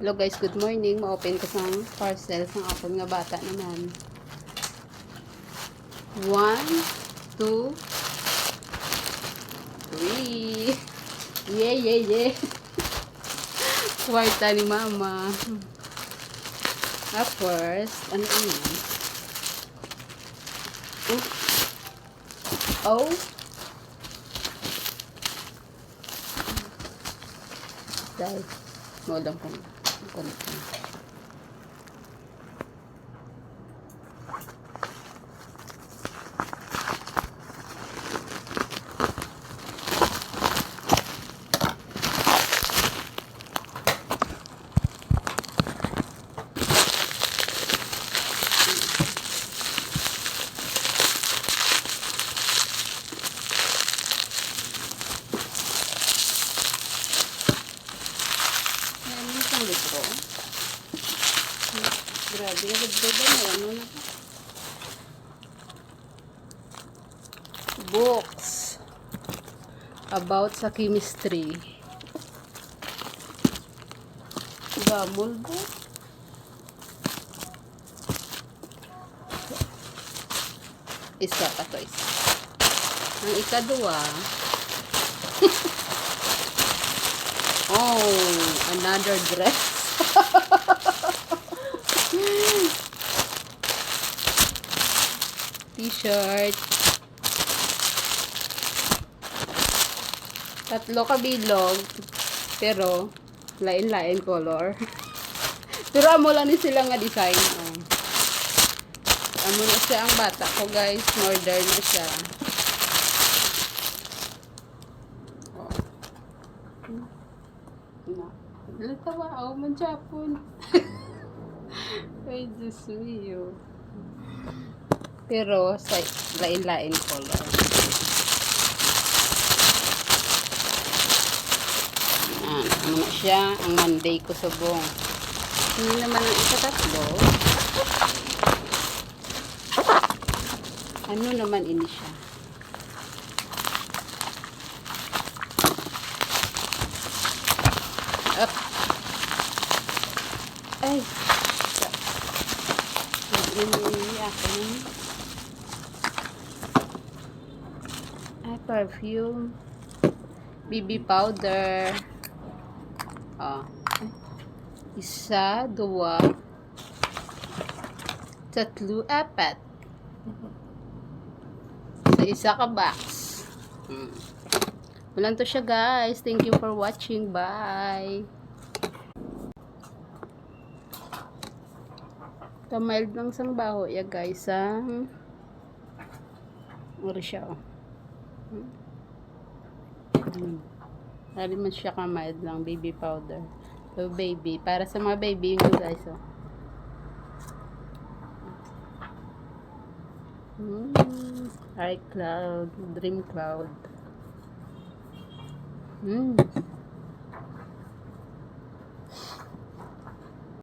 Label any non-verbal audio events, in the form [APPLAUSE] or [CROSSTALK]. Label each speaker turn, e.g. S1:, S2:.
S1: Hello guys, good morning. Ma-open ko sa parcel sa akong nga bata naman. One, two, three. Yeah, yeah, yeah. [LAUGHS] Kwarta ni mama. Ah, first, ano yun? Oh. Oh. Dahil, modang kong kulit na. Ayan, yung isang litro. Grabe, nagdada na ano na. Books about sa chemistry. Gamol ba? Isa pa to isa. Ang ikadua, [LAUGHS] Oh, another dress. [LAUGHS] T-shirt. Tatlo kabilog. Pero, lain-lain color. [LAUGHS] pero amo lang ni sila nga design. Oh. Amo na siya ang bata ko guys. Modern na siya. Oh. Na. Natawa ako man Japon. [LAUGHS] Ay, Diyos mio. Pero, sa lain-lain color. Yan. Ano na siya? Ang Monday ko subong. Hindi naman ang ikatatlo. Ano naman ini siya? Up. Nag-ini ako. Ay, perfume. BB powder. Oh. Isa, dua, tatlo, apat. So, isa ka box. Hmm. Walang to siya guys. Thank you for watching. Bye. Kamild ng sang baho ya guys ha. Uri siya oh. Hmm. Sabi man siya kamild lang baby powder. So baby, para sa mga baby nyo guys oh. Hmm. Eye cloud, dream cloud. Hmm.